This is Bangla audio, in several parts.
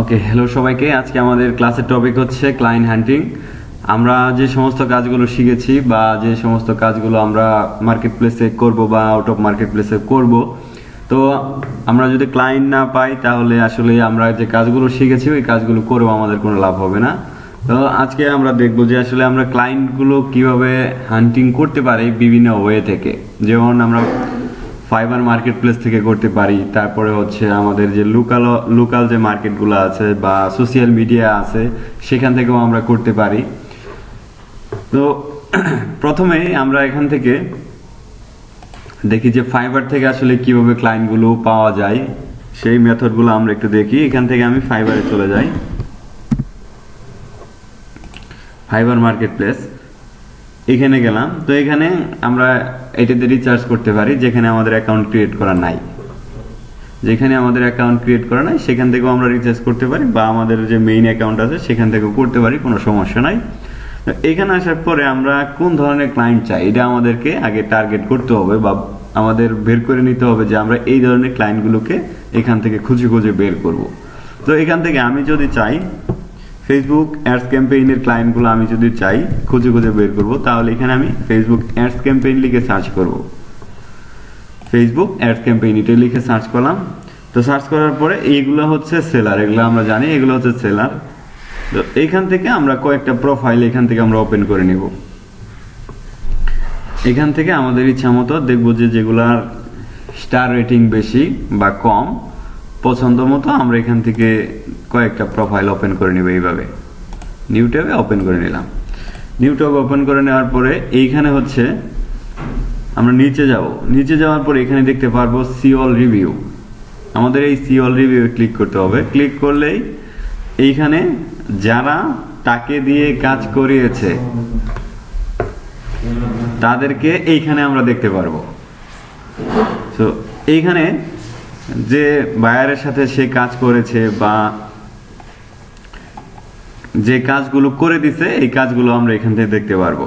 ওকে হ্যালো সবাইকে। আজকে আমাদের ক্লাসের টপিক হচ্ছে ক্লায়েন্ট হান্টিং আমরা যে সমস্ত কাজগুলো শিখেছি বা যে সমস্ত কাজগুলো আমরা মার্কেট প্লেসে করব বা আউট অফ মার্কেট প্লেসে করব, তো আমরা যদি ক্লায়েন্ট না পাই, তাহলে আসলে আমরা যে কাজগুলো শিখেছি, ওই কাজগুলো করেও আমাদের কোনো লাভ হবে না। তো আজকে আমরা দেখব যে আসলে আমরা ক্লায়েন্টগুলো কীভাবে হান্টিং করতে পারি বিভিন্ন ওয়ে থেকে। যেমন আমরা ফাইবার মার্কেট প্লেস থেকে করতে পারি। তারপরে হচ্ছে আমাদের যে লোকাল লোকাল যে মার্কেটগুলো আছে বা সোশ্যাল মিডিয়া আছে, সেখান থেকেও আমরা করতে পারি। তো প্রথমে আমরা এখান থেকে দেখি যে ফাইবার থেকে আসলে কীভাবে ক্লায়েন্টগুলো পাওয়া যায়। সেই মেথডগুলো আমরা একটু দেখি। এখান থেকে আমি ফাইবারে চলে যাই। ফাইবার মার্কেট প্লেস এখানে গেলাম। তো এখানে আমরা এটাতে রিচার্জ করতে পারি, যেখানে আমাদের অ্যাকাউন্ট ক্রিয়েট করা নাই। যেখানে আমাদের অ্যাকাউন্ট ক্রিয়েট করা নাই, সেখান থেকেও আমরা রিচার্জ করতে পারি, বা আমাদের যে মেইন অ্যাকাউন্ট আছে, সেখান থেকেও করতে পারি, কোনো সমস্যা নাই। এখানে আসার পরে আমরা কোন ধরনের ক্লায়েন্ট চাই, এটা আমাদেরকে আগে টার্গেট করতে হবে, বা আমাদের বের করে নিতে হবে যে আমরা এই ধরনের ক্লায়েন্টগুলোকে এখান থেকে খুঁজে খুঁজে বের করব। তো এখান থেকে আমি যদি চাই ফেসবুক অ্যাডস ক্যাম্পেইনের ক্লায়েন্টগুলো আমি যদি চাই, খুঁজে খুঁজে বের করব, তাহলে এখানে আমি ফেসবুক অ্যাডস ক্যাম্পেইন লিখে সার্চ করব। ফেসবুক অ্যাডস ক্যাম্পেইন এটা লিখে সার্চ করলাম। তো সার্চ করার পরে এইগুলো হচ্ছে সেলার এগুলো আমরা জানি, এগুলো হচ্ছে সেলার তো এইখান থেকে আমরা কয়েকটা প্রোফাইল এখান থেকে আমরা ওপেন করে নেব। এখান থেকে আমাদের ইচ্ছা মতো দেখব যে যেগুলার স্টার রেটিং বেশি বা কম, পছন্দ মতো আমরা এখান থেকে কয়েকটা প্রোফাইল ওপেন করে নেব এইভাবে। নিউ ট্যাবে ওপেন করে নিলাম। নিউ ট্যাব ওপেন করে নেওয়ার পরে এইখানে হচ্ছে আমরা নিচে যাব। নিচে যাওয়ার পরে এখানে দেখতে পারব সিওল রিভিউ আমাদের এই সিওল রিভিউ ক্লিক করতে হবে। ক্লিক করলেই এইখানে যারা তাকে দিয়ে কাজ করিয়েছে, তাদেরকে এইখানে আমরা দেখতে পারব। তো এইখানে যে বায়ারের সাথে সে কাজ করেছে বা যে কাজগুলো করে দিছে, এই কাজগুলো আমরা এখান থেকে দেখতে পারব।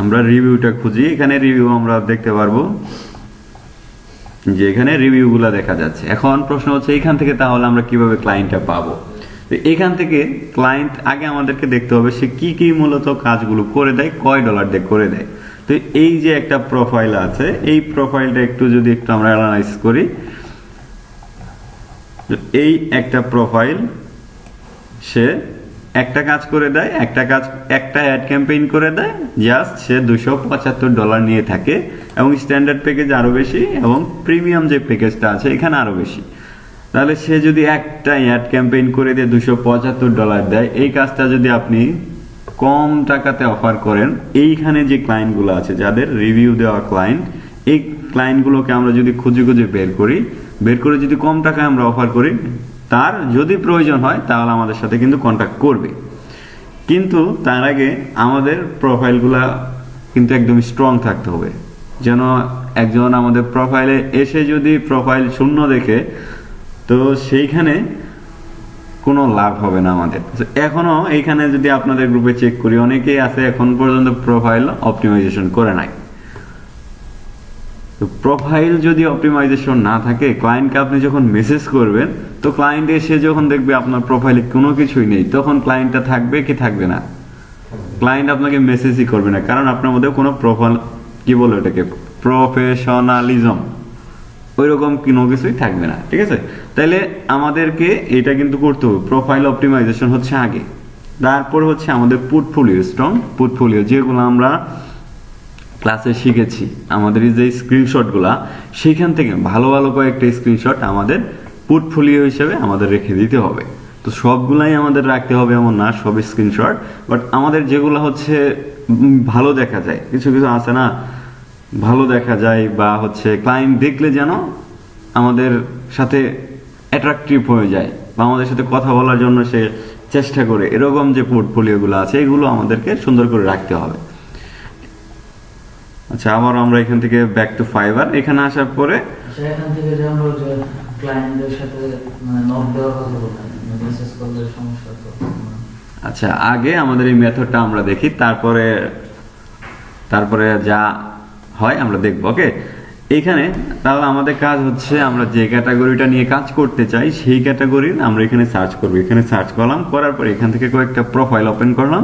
আমরা রিভিউটা খুঁজি, এখানে রিভিউ আমরা দেখতে পারব যে এখানে রিভিউগুলো দেখা যাচ্ছে। এখন প্রশ্ন হচ্ছে, এখান থেকে তাহলে আমরা কীভাবে ক্লায়েন্টটা পাবো? এখান থেকে ক্লায়েন্ট আগে আমাদেরকে দেখতে হবে সে কি কি মূলত কাজগুলো করে দেয়, কয় ডলার দিয়ে করে দেয়। তো এই যে একটা প্রোফাইল আছে, এই প্রোফাইলটা একটু যদি একটু আমরা অ্যানালাইজ করি, এই একটা প্রোফাইল সে একটা কাজ করে দেয়, একটা কাজ, একটা অ্যাড ক্যাম্পেইন করে দেয় জাস্ট সে দুশো পঁচাত্তর ডলার নিয়ে থাকে এবং স্ট্যান্ডার্ড প্যাকেজ আরও বেশি এবং প্রিমিয়াম যে প্যাকেজটা আছে এখানে আরও বেশি। তাহলে সে যদি একটা অ্যাড ক্যাম্পেইন করে দিয়ে দুশো পঁচাত্তর ডলার দেয়, এই কাজটা যদি আপনি কম টাকাতে অফার করেন, এইখানে যে ক্লায়েন্টগুলো আছে, যাদের রিভিউ দেওয়া ক্লায়েন্ট এই ক্লায়েন্টগুলোকে আমরা যদি খুঁজে খুঁজে বের করি, বের করে যদি কম টাকায় আমরা অফার করি তার যদি প্রয়োজন হয়, তাহলে আমাদের সাথে কিন্তু কন্ট্যাক্ট করবে। কিন্তু তার আগে আমাদের প্রোফাইলগুলা কিন্তু একদম স্ট্রং থাকতে হবে। যেন একজন আমাদের প্রোফাইলে এসে যদি প্রোফাইল শূন্য দেখে, তো সেইখানে কোনো লাভ হবে না আমাদের। তো এখনও এইখানে যদি আপনাদের গ্রুপে চেক করি, অনেকেই আছে এখন পর্যন্ত প্রোফাইল অপটিমাইজেশন করে নাই। তো প্রোফাইল যদি অপটিমাইজেশন না থাকে ক্লায়েন্টকে আপনি যখন মেসেজ করবেন, তো ক্লায়েন্ট এসে যখন দেখবে আপনার প্রোফাইলে কোনো কিছুই নেই, তখন ক্লায়েন্টটা থাকবে কি থাকবে না? ক্লায়েন্ট আপনাকে মেসেজই করবে না, কারণ আপনার মধ্যে কোনো প্রোফাইল কি বলো এটাকে প্রফেশনালিজম ওই রকম কোনো কিছুই থাকবে না, ঠিক আছে? তাহলে আমাদেরকে এটা কিন্তু করতে হবে প্রোফাইল অপটিমাইজেশন হচ্ছে আগে, তারপর হচ্ছে আমাদের পোর্টফোলিও স্ট্রং পোর্টফোলিও যেগুলো আমরা ক্লাসে শিখেছি। আমাদের যে স্ক্রিনশটগুলা সেইখান থেকে ভালো ভালো কয়েকটা স্ক্রিনশট আমাদের পোর্টফোলিও হিসেবে আমাদের রেখে দিতে হবে। তো সবগুলাই আমাদের রাখতে হবে এমন না, সব স্ক্রিনশট বাট আমাদের যেগুলো হচ্ছে ভালো দেখা যায়, কিছু কিছু আছে না, ভালো দেখা যায় বা হচ্ছে ক্লায়েন্ট দেখলে যেন আমাদের সাথে অ্যাট্রাকটিভ হয়ে যায় বা আমাদের সাথে কথা বলার জন্য সে চেষ্টা করে, এরকম যে পোর্টফোলিওগুলো আছে, এগুলো আমাদেরকে সুন্দর করে রাখতে হবে। আচ্ছা আবার আমরা এখান থেকে ব্যাক টু ফাইবার এখানে আসার পরে আচ্ছা, এখান থেকে যে আমরা যে ক্লায়েন্টদের সাথে মানে নক দেওয়ার কথা বললাম মেসেজ করলে সমস্যা তো আচ্ছা আগে আমাদের এই মেথডটা আমরা দেখি তারপরে তারপরে যা হয় আমরা দেখব ওকে এখানে তাহলে আমাদের কাজ হচ্ছে আমরা যে ক্যাটাগরিটা নিয়ে কাজ করতে চাই সেই ক্যাটাগরির আমরা এখানে সার্চ করব। এখানে সার্চ করলাম করার পরে এখান থেকে কয়েকটা প্রোফাইল ওপেন করলাম।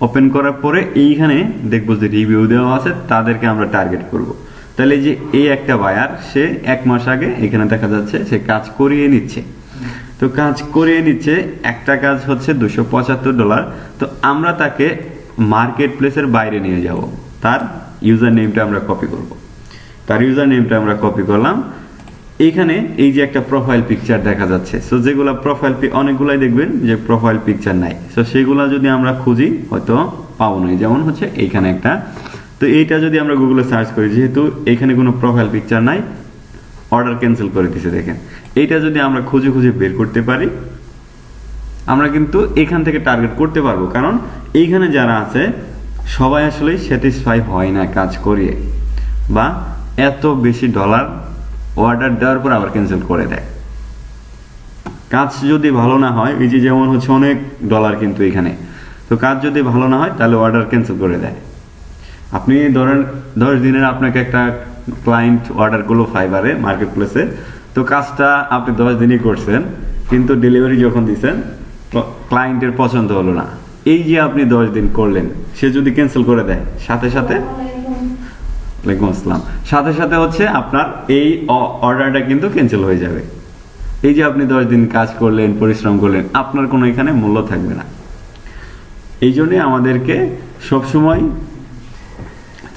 ওপেন করার পরে এইখানে দেখব যে রিভিউ দেওয়া আছে, তাদেরকে আমরা টার্গেট করব। তাহলে যে এই একটা বায়ার সে এক মাস আগে এখানে দেখা যাচ্ছে সে কাজ করিয়ে নিচ্ছে। তো কাজ করিয়ে নিচ্ছে, একটা কাজ হচ্ছে দুশো পঁচাত্তর ডলার তো আমরা তাকে মার্কেট প্লেসের বাইরে নিয়ে যাব। তার ইউজার নেমটা আমরা কপি করব। তার ইউজার নেমটা আমরা কপি করলাম। এইখানে এই যে একটা প্রোফাইল পিকচার দেখা যাচ্ছে সো যেগুলো প্রোফাইল অনেকগুলাই দেখবেন যে প্রোফাইল পিকচার নাই। সো সেগুলো যদি আমরা খুঁজি, হয়তো পাবো না। যেমন হচ্ছে এইখানে একটা। তো এইটা যদি আমরা গুগলে সার্চ করি, যেহেতু এখানে কোনো প্রোফাইল পিকচার নাই অর্ডার ক্যান্সেল করে দিছে, দেখেন। এইটা যদি আমরা খুঁজে খুঁজে বের করতে পারি, আমরা কিন্তু এখান থেকে টার্গেট করতে পারব। কারণ এইখানে যারা আছে, সবাই আসলে স্যাটিসফাই হয় না কাজ করিয়ে। বা এত বেশি ডলার অর্ডার দেওয়ার পর আবার ক্যান্সেল করে দেয়। কাজ যদি ভালো না হয়, এই যে যেমন হচ্ছে অনেক ডলার কিন্তু এখানে, তো কাজ যদি ভালো না হয়, তাহলে অর্ডার ক্যান্সেল করে দেয়। আপনি ধরেন, দশ দিনের আপনাকে একটা ক্লায়েন্ট অর্ডার করল ফাইবারে মার্কেট প্লেসে তো কাজটা আপনি দশ দিনই করছেন, কিন্তু ডেলিভারি যখন দিচ্ছেন ক্লায়েন্টের পছন্দ হলো না। এই যে আপনি দশ দিন করলেন, সে যদি ক্যান্সেল করে দেয়, সাথে সাথে ওয়ালাইকুম আসসালাম সাথে সাথে হচ্ছে আপনার এই অর্ডারটা কিন্তু ক্যান্সেল হয়ে যাবে। এই যে আপনি দশ দিন কাজ করলেন, পরিশ্রম করলেন, আপনার কোনো এখানে মূল্য থাকবে না। এই জন্যে আমাদেরকে সবসময়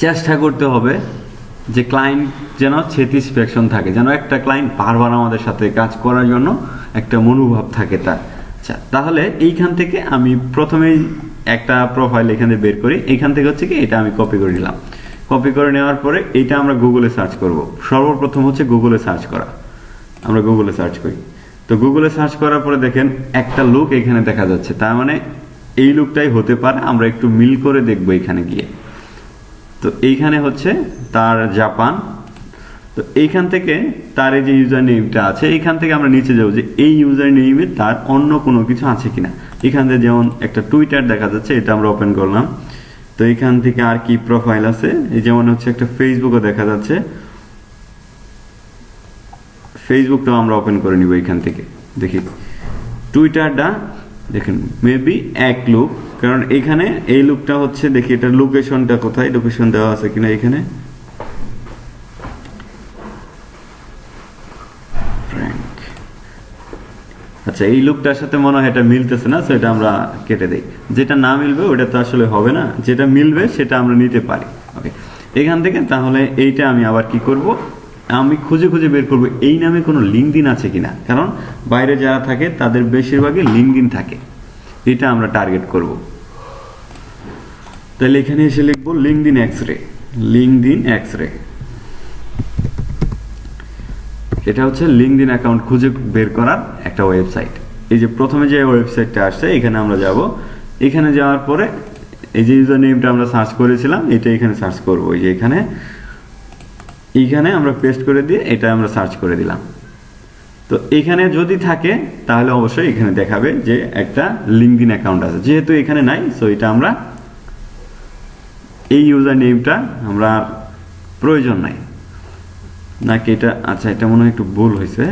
চেষ্টা করতে হবে যে ক্লায়েন্ট যেন স্যাটিসফ্যাকশন থাকে, যেন একটা ক্লায়েন্ট বারবার আমাদের সাথে কাজ করার জন্য একটা মনোভাব থাকে তার। আচ্ছা তাহলে এইখান থেকে আমি প্রথমেই একটা প্রোফাইল এখানে বের করি। এখান থেকে হচ্ছে কি, এটা আমি কপি করে নিলাম। কপি করে নেওয়ার পরে এটা আমরা গুগলে সার্চ করব। সর্বপ্রথম হচ্ছে গুগলে সার্চ করা। আমরা গুগলে সার্চ করি। তো গুগলে সার্চ করার পরে দেখেন, একটা লুক এখানে দেখা যাচ্ছে। তার মানে এই লুকটাই হতে পারে, আমরা একটু মিল করে দেখব এখানে গিয়ে। তো এইখানে হচ্ছে তার জাপান। তো এইখান থেকে তার এই যে ইউজার নেমটা আছে, এইখান থেকে আমরা নিচে যাব যে এই ইউজার নেমে তার অন্য কোনো কিছু আছে কিনা। এখান থেকে যেমন একটা টুইটার দেখা যাচ্ছে, এটা আমরা ওপেন করলাম। তো এখান থেকে আর কি প্রোফাইল আছে? এই যেমন হচ্ছে একটা ফেসবুকও দেখা যাচ্ছে। ফেসবুকটাও আমরা ওপেন করে নিব এখান থেকে। দেখি। টুইটারটা দেখেন মেবি এক লুক কারণ এখানে এই লুকটা হচ্ছে, দেখি এটা লোকেশনটা কোথায়? লোকেশন দেওয়া আছে কিনা এখানে? আচ্ছা এই লুকটার সাথে মনে হয় এটা মিলতেছে না সেটা আমরা কেটে দেই। যেটা না মিলবে, ওটা তো আসলে হবে না। যেটা মিলবে, সেটা আমরা নিতে পারি। ওকে এখান থেকে তাহলে এইটা আমি আবার কি করব? আমি খুঁজে খুঁজে বের করব, এই নামে কোনো লিঙ্কদিন আছে কিনা? কারণ বাইরে যারা থাকে, তাদের বেশিরভাগই লিঙ্কদিন থাকে। এটা আমরা টার্গেট করব। তাহলে এখানে এসে লিখব LinkedIn X ray LinkedIn X ray এটা হচ্ছে লিঙ্কদিন অ্যাকাউন্ট খুঁজে বের করার একটা ওয়েবসাইট এই যে প্রথমে যে ওয়েবসাইটটা আসছে, এখানে আমরা যাব। এখানে যাওয়ার পরে এই যে ইউজার নেমটা আমরা সার্চ করেছিলাম, এটা এখানে সার্চ করব। এই যে এখানে এইখানে আমরা পেস্ট করে দিয়ে এটা আমরা সার্চ করে দিলাম। তো এখানে যদি থাকে, তাহলে অবশ্যই এখানে দেখাবে যে একটা লিঙ্কদিন অ্যাকাউন্ট আছে। যেহেতু এখানে নাই সো এটা আমরা, এই ইউজার নেমটা আমরা প্রয়োজন নাই। নাকি এটা আচ্ছা এটা মনে হয় একটু ভুল হয়েছে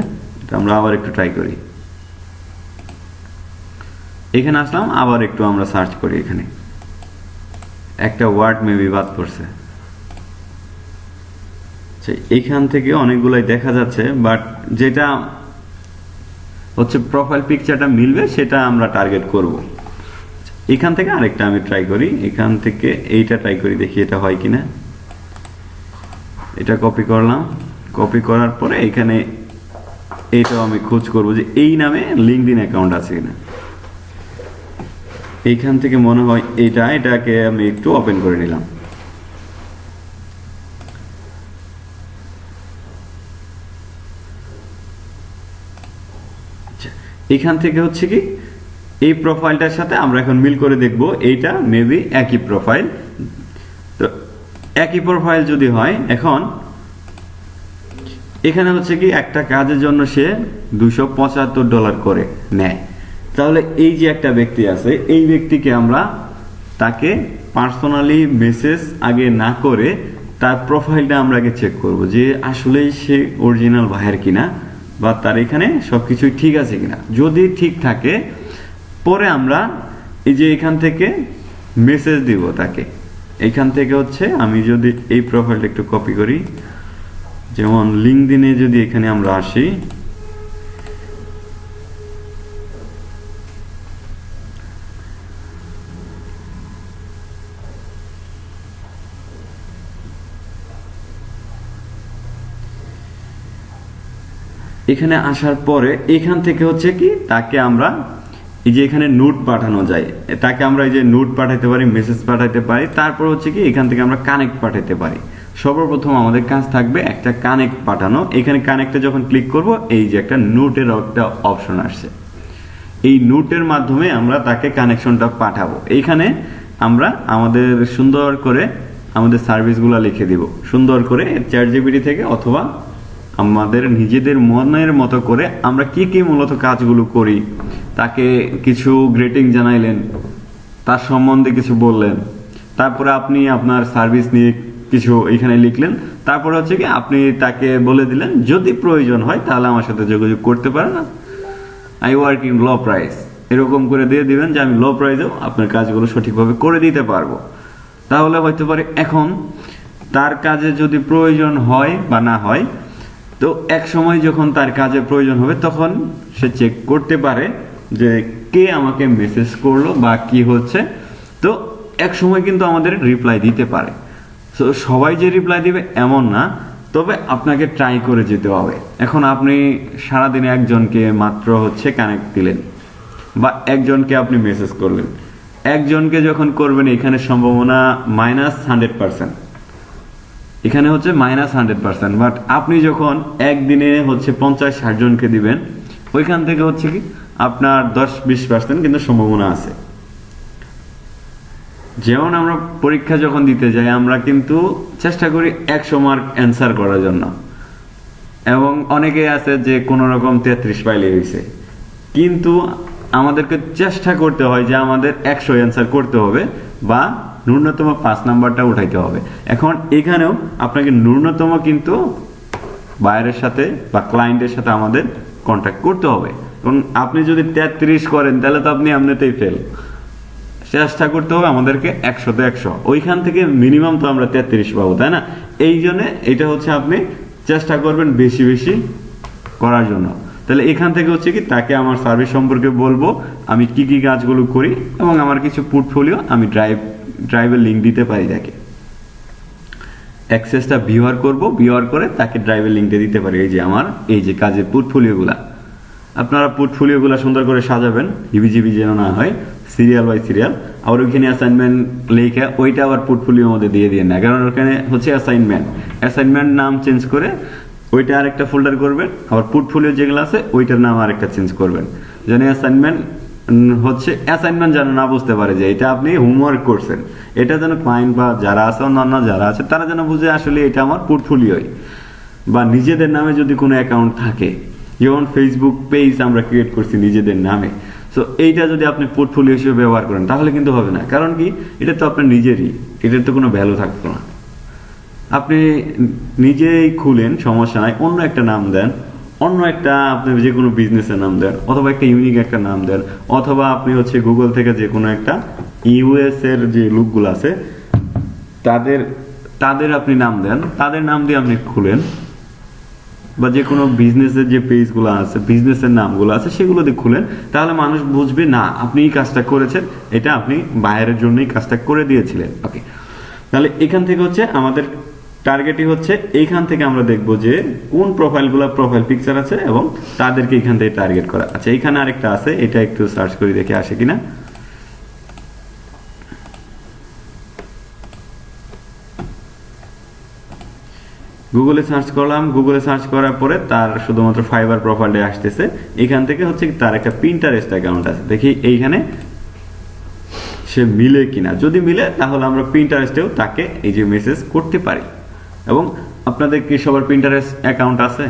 এটা আমরা আবার একটু ট্রাই করি। এখানে আসলাম আবার একটু আমরা সার্চ করি এখানে। একটা ওয়ার্ড মেবি বাদ পড়ছে। আচ্ছা, এখান থেকে অনেকগুলাই দেখা যাচ্ছে বাট যেটা হচ্ছে প্রোফাইল পিকচারটা মিলবে সেটা আমরা টার্গেট করব। এখান থেকে আরেকটা আমি ট্রাই করি এখান থেকে এইটা ট্রাই করি দেখি এটা হয় কিনা। এটা কপি করলাম। কপি করার পরে এখানে এইটাও আমি খোঁজ করব যে এই নামে লিঙ্কডিন অ্যাকাউন্ট আছে কিনা। এইখান থেকে মনে হয় এইটা এটাকে আমি একটু ওপেন করে নিলাম। আচ্ছা, এখান থেকে হচ্ছে কি এই প্রোফাইলটার সাথে আমরা এখন মিল করে দেখব এইটা মেবি একই প্রোফাইল তো একই প্রোফাইল যদি হয় এখন এখানে হচ্ছে কি, একটা কাজের জন্য সে দুশো ডলার করে নেয়। তাহলে এই যে একটা ব্যক্তি আছে, এই ব্যক্তিকে আমরা তাকে পার্সোনালি মেসেজ আগে না করে তার প্রোফাইলটা আমরা আগে চেক করব যে আসলেই সে অরিজিনাল ভাইয়ের কিনা বা তার এখানে সবকিছুই ঠিক আছে কিনা। যদি ঠিক থাকে, পরে আমরা এই যে এখান থেকে মেসেজ দিব তাকে। এখান থেকে হচ্ছে আমি যদি এই প্রোফাইলটা একটু কপি করি যেমন লিঙ্ক দিনে যদি এখানে আমরা আসি, এখানে আসার পরে এখান থেকে হচ্ছে কি, তাকে আমরা এই যে এখানে নোট পাঠানো যায়, তাকে আমরা এই যে নোট পাঠাতে পারি, মেসেজ পাঠাতে পারি, তারপর হচ্ছে কি, এখান থেকে আমরা কানেক্ট পাঠাতে পারি। সর্বপ্রথম আমাদের কাজ থাকবে একটা কানেক্ট পাঠানো। এখানে কানেক্টে যখন ক্লিক করব, এই যে একটা নোটের একটা অপশন আসছে। এই নোটের মাধ্যমে আমরা তাকে কানেকশনটা পাঠাবো। এইখানে আমরা আমাদের সুন্দর করে আমাদের সার্ভিসগুলো লিখে দিব। সুন্দর করে চ্যাট জিবিটি থেকে অথবা আমাদের নিজেদের মনের মতো করে আমরা কি কি মূলত কাজগুলো করি, তাকে কিছু গ্রেটিং জানাইলেন, তার সম্বন্ধে কিছু বললেন, তারপরে আপনি আপনার সার্ভিস নিয়ে কিছু এখানে লিখলেন। তারপরে হচ্ছে কি, আপনি তাকে বলে দিলেন, যদি প্রয়োজন হয়, তাহলে আমার সাথে যোগাযোগ করতে পারেন I work in low price এরকম করে দিয়ে দিবেন যে, আমি লো প্রাইজেও আপনার কাজগুলো সঠিকভাবে করে দিতে পারব। তাহলে হয়তো পারে এখন তার কাজে যদি প্রয়োজন হয় বা না হয়, তো এক সময় যখন তার কাজে প্রয়োজন হবে, তখন সে চেক করতে পারে যে, কে আমাকে মেসেজ করল বা কি হচ্ছে। তো এক সময় কিন্তু আমাদের রিপ্লাই দিতে পারে। তো সবাই যে রিপ্লাই দিবে এমন না, তবে আপনাকে ট্রাই করে যেতে হবে। এখন আপনি সারাদিনে একজনকে মাত্র হচ্ছে কানেক্ট দিলেন, বা একজনকে আপনি মেসেজ করলেন। একজনকে যখন করবেন, এখানে সম্ভাবনা মাইনাস হান্ড্রেড পার্সেন্ট এখানে হচ্ছে মাইনাস হান্ড্রেড পার্সেন্ট বাট আপনি যখন একদিনে হচ্ছে পঞ্চাশ, ষাট জনকে দিবেন, ওইখান থেকে হচ্ছে কি, আপনার দশ, বিশ পার্সেন্ট কিন্তু সম্ভাবনা আছে। যেমন আমরা পরীক্ষা যখন দিতে যাই, আমরা কিন্তু চেষ্টা করি একশো মার্ক অ্যান্সার করার জন্য। এবং অনেকে আছে যে কোনো রকম তেত্রিশ পাইলে হয়েছে কিন্তু আমাদেরকে চেষ্টা করতে হয় যে আমাদের একশো অ্যান্সার করতে হবে বা ন্যূনতম পাঁচ নাম্বারটা উঠাইতে হবে। এখন এখানেও আপনাকে ন্যূনতম কিন্তু বাইরের সাথে বা ক্লায়েন্টের সাথে আমাদের কন্ট্যাক্ট করতে হবে। এবং আপনি যদি তেত্রিশ করেন, তাহলে তো আপনি এমনিতেই ফেল চেষ্টা করতে হবে আমাদেরকে একশোতে একশো। ওইখান থেকে মিনিমাম তো আমরা তেত্রিশ পাবো, তাই না? এই জন্য এটা হচ্ছে আপনি চেষ্টা করবেন বেশি বেশি করার জন্য। তাহলে এখান থেকে হচ্ছে কি, তাকে আমার সার্ভিস সম্পর্কে বলব, আমি কি কি কাজগুলো করি এবং আমার কিছু পোর্টফোলিও আমি ড্রাইভ ড্রাইভের লিঙ্ক দিতে পারি তাকে। অ্যাক্সেসটা ভিউয়ার করব ভিউয়ার করে তাকে ড্রাইভের লিঙ্কটা দিতে পারি, এই যে আমার, এই যে কাজের পোর্টফোলিওগুলা আপনারা পোর্টফোলিওগুলো সুন্দর করে সাজাবেন, হিবিজিবি যেন না হয় সিরিয়াল বাই সিরিয়াল আবার ওইখানে অ্যাসাইনমেন্ট লিখে ওইটা আবার পোর্টফোলিওর মধ্যে দিয়ে দিয়ে না কারণ ওখানে হচ্ছে অ্যাসাইনমেন্ট অ্যাসাইনমেন্ট নাম চেঞ্জ করে ওইটা আরেকটা ফোল্ডার করবেন, আবার পোর্টফোলিও যেগুলো আছে, ওইটার নাম আরেকটা চেঞ্জ করবেন। যেন অ্যাসাইনমেন্ট হচ্ছে অ্যাসাইনমেন্ট যেন না বুঝতে পারে যে এটা আপনি হোমওয়ার্ক করছেন। এটা যেন ক্লায়েন্ট বা যারা আছে, অন্যান্য যারা আছে, তারা যেন বুঝে আসলে এটা আমার পোর্টফোলিওই বা নিজেদের নামে যদি কোনো অ্যাকাউন্ট থাকে যেমন ফেসবুক পেজ আমরা ক্রিয়েট করছি নিজেদের নামে। সো এইটা যদি আপনি পোর্টফোলিও হিসেবে ব্যবহার করেন, তাহলে কিন্তু হবে না। কারণ কি? এটা তো আপনার নিজেরই। এটার তো কোনো ভ্যালু থাকতো না। আপনি নিজেই খুলেন, সমস্যা নাই, অন্য একটা নাম দেন, অন্য একটা আপনি যে কোনো বিজনেসের নাম দেন, অথবা একটা ইউনিক একটা নাম দেন, অথবা আপনি হচ্ছে গুগল থেকে যে কোনো একটা ইউএস এর যে লুকগুলো আছে, তাদের তাদের আপনি নাম দেন, তাদের নাম দিয়ে আপনি খুলেন। বা যে কোনো বিজনেসের যে পেজগুলো আছে বিজনেসের নামগুলো আছে, সেগুলো দিয়ে খুলেন, তাহলে মানুষ বুঝবে, না, আপনি এই কাজটা করেছেন, এটা আপনি বাইরের জন্যই কাজটা করে দিয়েছিলেন। ওকে তাহলে এখান থেকে হচ্ছে আমাদের টার্গেটই হচ্ছে, এইখান থেকে আমরা দেখব যে কোন প্রোফাইলগুলো প্রোফাইল পিকচার আছে এবং তাদেরকে এখান থেকে টার্গেট করা। আচ্ছা এখানে আরেকটা আছে, এটা একটু সার্চ করে দেখে আসে কিনা। গুগলে সার্চ করলাম গুগলে সার্চ করার পরে তার শুধুমাত্র ফাইবার প্রোফাইলটা আসতেছে। এখান থেকে হচ্ছে তার একটা প্রিন্টারেস্ট অ্যাকাউন্ট আছে। দেখি এইখানে সে মিলে কিনা। যদি মিলে, তাহলে আমরা প্রিন্টারেস্টেও তাকে এই যে মেসেজ করতে পারি। এবং আপনাদের কি সবার প্রিন্টারেস্ট অ্যাকাউন্ট আছে?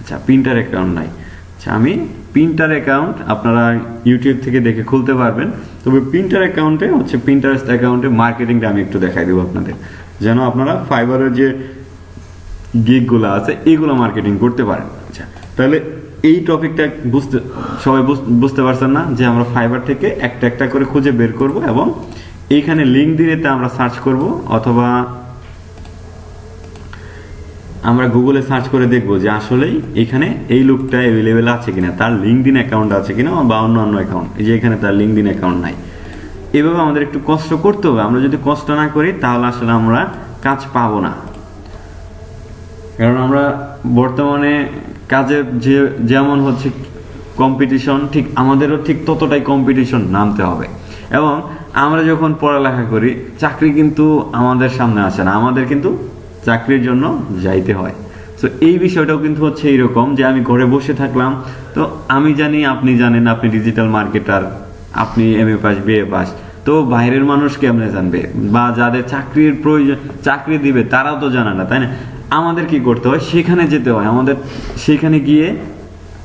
আচ্ছা প্রিন্টার অ্যাকাউন্ট নাই। আচ্ছা আমি প্রিন্টার অ্যাকাউন্ট আপনারা ইউটিউব থেকে দেখে খুলতে পারবেন। তবে প্রিন্টার অ্যাকাউন্টে হচ্ছে প্রিন্টারেস্ট অ্যাকাউন্টে মার্কেটিংটা আমি একটু দেখাই দেবো আপনাদের। যেন আপনারা ফাইবারের যে গিগগুলো আছে এইগুলো মার্কেটিং করতে পারেন। আচ্ছা তাহলে এই টপিকটা বুঝতে, সবাই বুঝ- বুঝতে পারছেন না যে আমরা ফাইবার থেকে একটা একটা করে খুঁজে বের করব এবং এইখানে লিঙ্ক দিনেতে আমরা সার্চ করব অথবা আমরা গুগলে সার্চ করে দেখব যে আসলেই এখানে এই লোকটা অ্যাভেলেবেল আছে কিনা, তার লিঙ্কডিন অ্যাকাউন্ট আছে কিনা বা অন্য অন্য অ্যাকাউন্ট যে এখানে তার লিঙ্কডিন অ্যাকাউন্ট নাই। এভাবে আমাদের একটু কষ্ট করতে হবে। আমরা যদি কষ্ট না করি, তাহলে আসলে আমরা কাজ পাবো না। কারণ আমরা বর্তমানে কাজে যে, যেমন হচ্ছে কম্পিটিশন ঠিক আমাদেরও ঠিক ততটাই কম্পিটিশন নামতে হবে। এবং আমরা যখন পড়ালেখা করি, চাকরি কিন্তু আমাদের সামনে আসে না। আমাদের কিন্তু চাকরির জন্য যাইতে হয়। তো এই বিষয়টাও কিন্তু হচ্ছে এইরকম যে আমি ঘরে বসে থাকলাম। তো আমি জানি, আপনি জানেন, আপনি ডিজিটাল মার্কেটার আপনি M A pass BA pass. তো বাইরের মানুষ কেমনে জানবে? বা যাদের চাকরির প্রয়োজন, চাকরি দিবে, তারাও তো জানে না, তাই না? আমাদের কি করতে হয়? সেখানে যেতে হয়। আমাদের, সেখানে গিয়ে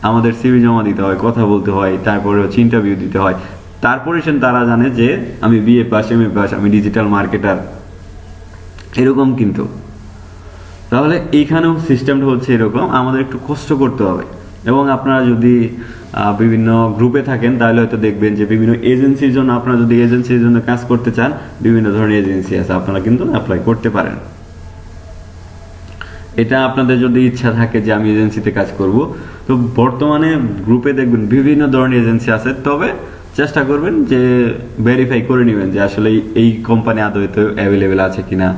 আমাদের সিভি জমা দিতে হয়, কথা বলতে হয়, তারপরে হচ্ছে ইন্টারভিউ দিতে হয়। তারপরে সে তারা জানে যে আমি BA pass M A pass আমি ডিজিটাল মার্কেটার এরকম কিন্তু। তাহলে এইখানেও সিস্টেমটা হচ্ছে এরকম। আমাদের একটু কষ্ট করতে হবে। এবং আপনারা যদি বিভিন্ন গ্রুপে থাকেন, তাহলে হয়তো দেখবেন যে বিভিন্ন এজেন্সির জন্য, আপনারা যদি এজেন্সির জন্য কাজ করতে চান, বিভিন্ন ধরনের এজেন্সি আছে। আপনারা কিন্তু অ্যাপ্লাই করতে পারেন। এটা আপনাদের যদি ইচ্ছা থাকে যে আমি এজেন্সিতে কাজ করব, তো বর্তমানে গ্রুপে দেখবেন বিভিন্ন ধরনের এজেন্সি আছে, তবে চেষ্টা করবেন যে ভেরিফাই করে নেবেন যে আসলে এই- কোম্পানি আদৌ অ্যাভেলেবেল আছে কিনা।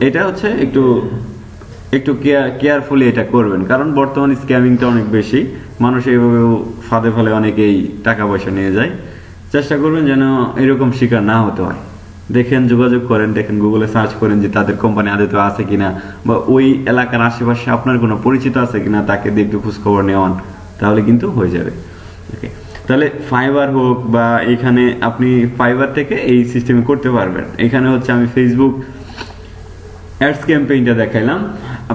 এটা হচ্ছে একটু একটু কেয়ারফুলি এটা করবেন, কারণ বর্তমানে স্ক্যামিংটা অনেক বেশি। মানুষ এইভাবেও ফাঁদে ফেলে অনেকেই টাকা পয়সা নিয়ে যায়। চেষ্টা করবেন যেন এরকম শিকার না হতে হয়। দেখেন যোগাযোগ করেন, দেখেন গুগলে সার্চ করেন যে তাদের কোম্পানি আদৌ আছে কিনা বা ওই এলাকার আশেপাশে আপনার কোনো পরিচিত আছে কিনা তাকে দিয়ে একটু খোঁজখবর নেওয়ান, তাহলে কিন্তু হয়ে যাবে। ওকে তাহলে ফাইবার হোক বা এখানে আপনি ফাইবার থেকে এই সিস্টেমে করতে পারবেন। এখানে হচ্ছে আমি ফেসবুক অ্যাডস ক্যাম্পেইনটা দেখাইলাম।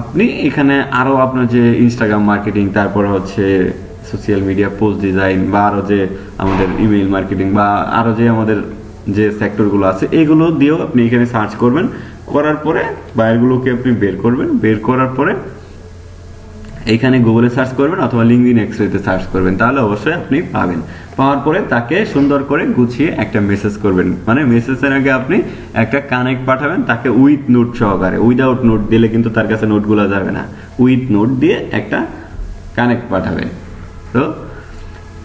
আপনি এখানে আরও আপনার যে ইনস্টাগ্রাম মার্কেটিং তারপরে হচ্ছে সোশ্যাল মিডিয়া পোস্ট ডিজাইন বা আরও যে আমাদের ইমেইল মার্কেটিং বা আরও যে আমাদের যে সেক্টরগুলো আছে, এগুলো দিয়েও আপনি এখানে সার্চ করবেন। করার পরে বায়ারগুলোকে আপনি বের করবেন। বের করার পরে এইখানে গুগলে সার্চ করবেন অথবা লিঙ্কডিন এক্সরেতে সার্চ করবেন। তাহলে অবশ্যই আপনি পাবেন। পাওয়ার পরে তাকে সুন্দর করে গুছিয়ে একটা মেসেজ করবেন। মানে মেসেজের আগে আপনি একটা কানেক্ট পাঠাবেন, তাকে উইথ নোট সহকারে। উইদাউট নোট দিলে কিন্তু তার কাছে নোটগুলো যাবে না। উইথ নোট দিয়ে একটা কানেক্ট পাঠাবেন। তো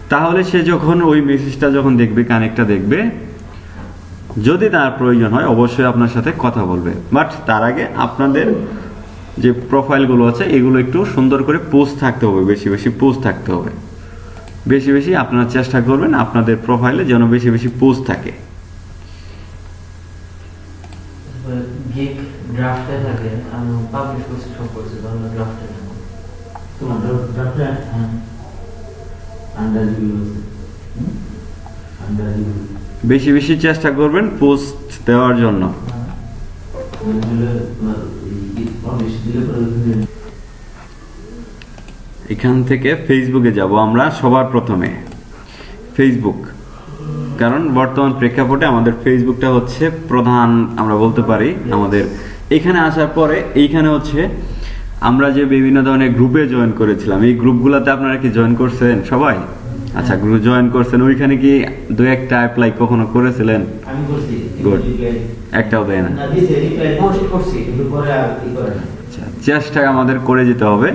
তাহলে সে যখন ওই মেসেজটা যখন দেখবে কানেক্টটা দেখবে যদি তার প্রয়োজন হয় অবশ্যই আপনার সাথে কথা বলবে। বাট তার আগে আপনাদের যে প্রোফাইলগুলো আছে এগুলো একটু সুন্দর করে পোস্ট থাকতে হবে বেশি বেশি পোস্ট থাকতে হবে। বেশি বেশি আপনারা চেষ্টা করবেন আপনাদের প্রোফাইলে যেন বেশি বেশি পোস্ট থাকে। ড্রাফটে থাকে আমি পাবলিশ করছি সব করছি ড্রাফটে থাকব তোমার ডক্টর হ্যাঁ। আন্ডার বেশি বেশি চেষ্টা করবেন পোস্ট দেওয়ার জন্য। এখান থেকে ফেসবুকে যাব আমরা সবার প্রথমে। ফেসবুক। কারণ বর্তমান প্রেক্ষাপটে আমাদের ফেসবুকটা হচ্ছে প্রধান, আমরা বলতে পারি, আমাদের এখানে আসার পরে এইখানে হচ্ছে আমরা যে বিভিন্ন ধরনের গ্রুপে জয়েন করেছিলাম, এই গ্রুপগুলোতে আপনারা কি জয়েন করছেন সবাই? আচ্ছা গ্রুপ জয়েন করছেন ওইখানে কি দু একটা অ্যাপ্লাই কখনো করেছিলেন? আমি করছি গুড একটাও দেয় না। আচ্ছা চেষ্টা আমাদের করে যেতে হবে।